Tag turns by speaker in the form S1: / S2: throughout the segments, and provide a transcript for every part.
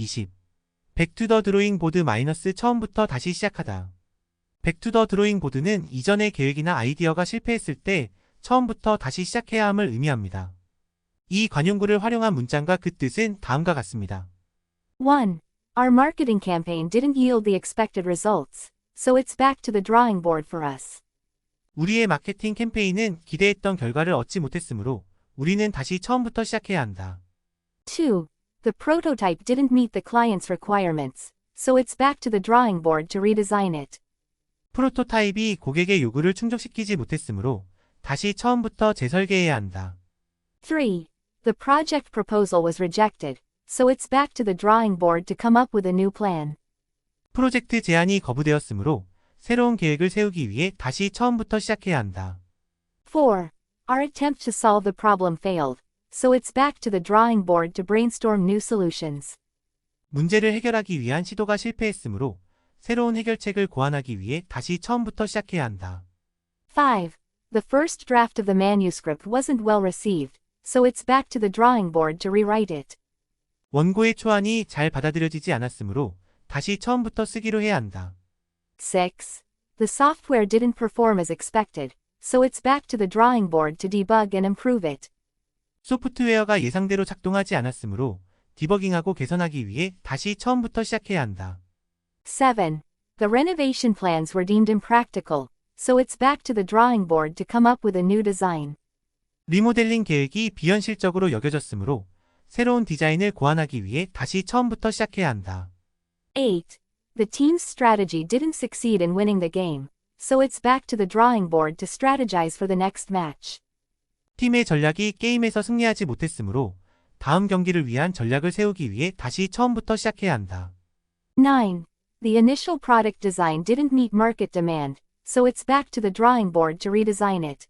S1: 20. 백투더 드로잉 보드 마이너스 처음부터 다시 시작하다. 백투더 드로잉 보드는 이전의 계획이나 아이디어가 실패했을 때 처음부터 다시 시작해야 함을 의미합니다. 이 관용구를 활용한 문장과 그 뜻은 다음과 같습니다.
S2: 1. Our marketing campaign didn't yield the expected results, so it's back to the drawing board for us.
S1: 우리의 마케팅 캠페인은 기대했던 결과를 얻지 못했으므로 우리는 다시 처음부터 시작해야 한다.
S2: 2. The prototype didn't meet the client's requirements, so it's back to the drawing board to redesign it.
S1: 프로토타입이 고객의 요구를 충족시키지 못했으므로 다시 처음부터 재설계해야 한다.
S2: 3. The project proposal was rejected, so it's back to the drawing board to come up with a new plan.
S1: 프로젝트 제안이 거부되었으므로 새로운 계획을 세우기 위해 다시 처음부터 시작해야 한다.
S2: 4. Our attempt to solve the problem failed, so it's back to the drawing board to brainstorm new solutions.
S1: 문제를 해결하기 위한 시도가 실패했으므로 새로운 해결책을 고안하기 위해 다시 처음부터 시작해야 한다.
S2: 5. The first draft of the manuscript wasn't well received, so it's back to the drawing board to rewrite it.
S1: 원고의 초안이 잘 받아들여지지 않았으므로 다시 처음부터 쓰기로 해야 한다.
S2: 6. The software didn't perform as expected, so it's back to the drawing board to debug and improve it.
S1: 소프트웨어가 예상대로 작동하지 않았으므로 디버깅하고 개선하기 위해 다시 처음부터 시작해야 한다.
S2: 7. The renovation plans were deemed impractical, so it's back to the drawing board to come up with a new design.
S1: 리모델링 계획이 비현실적으로 여겨졌으므로 새로운 디자인을 고안하기 위해 다시 처음부터 시작해야 한다.
S2: 8. The team's strategy didn't succeed in winning the game, so it's back to the drawing board to strategize for the next match.
S1: 팀의 전략이 게임에서 승리하지 못했으므로 다음 경기를 위한 전략을 세우기 위해 다시 처음부터 시작해야 한다.
S2: 9. The initial product design didn't meet market demand, so it's back to the drawing board to redesign it.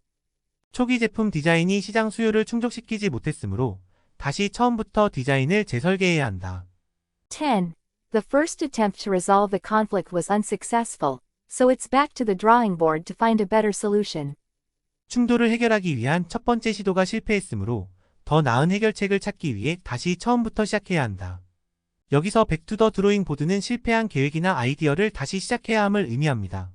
S1: 초기 제품 디자인이 시장 수요를 충족시키지 못했으므로 다시 처음부터 디자인을 재설계해야 한다.
S2: 10. The first attempt to resolve the conflict was unsuccessful, so it's back to the drawing board to find a better solution.
S1: 충돌을 해결하기 위한 첫 번째 시도가 실패했으므로 더 나은 해결책을 찾기 위해 다시 처음부터 시작해야 한다. 여기서 백투더 드로잉 보드는 실패한 계획이나 아이디어를 다시 시작해야 함을 의미합니다.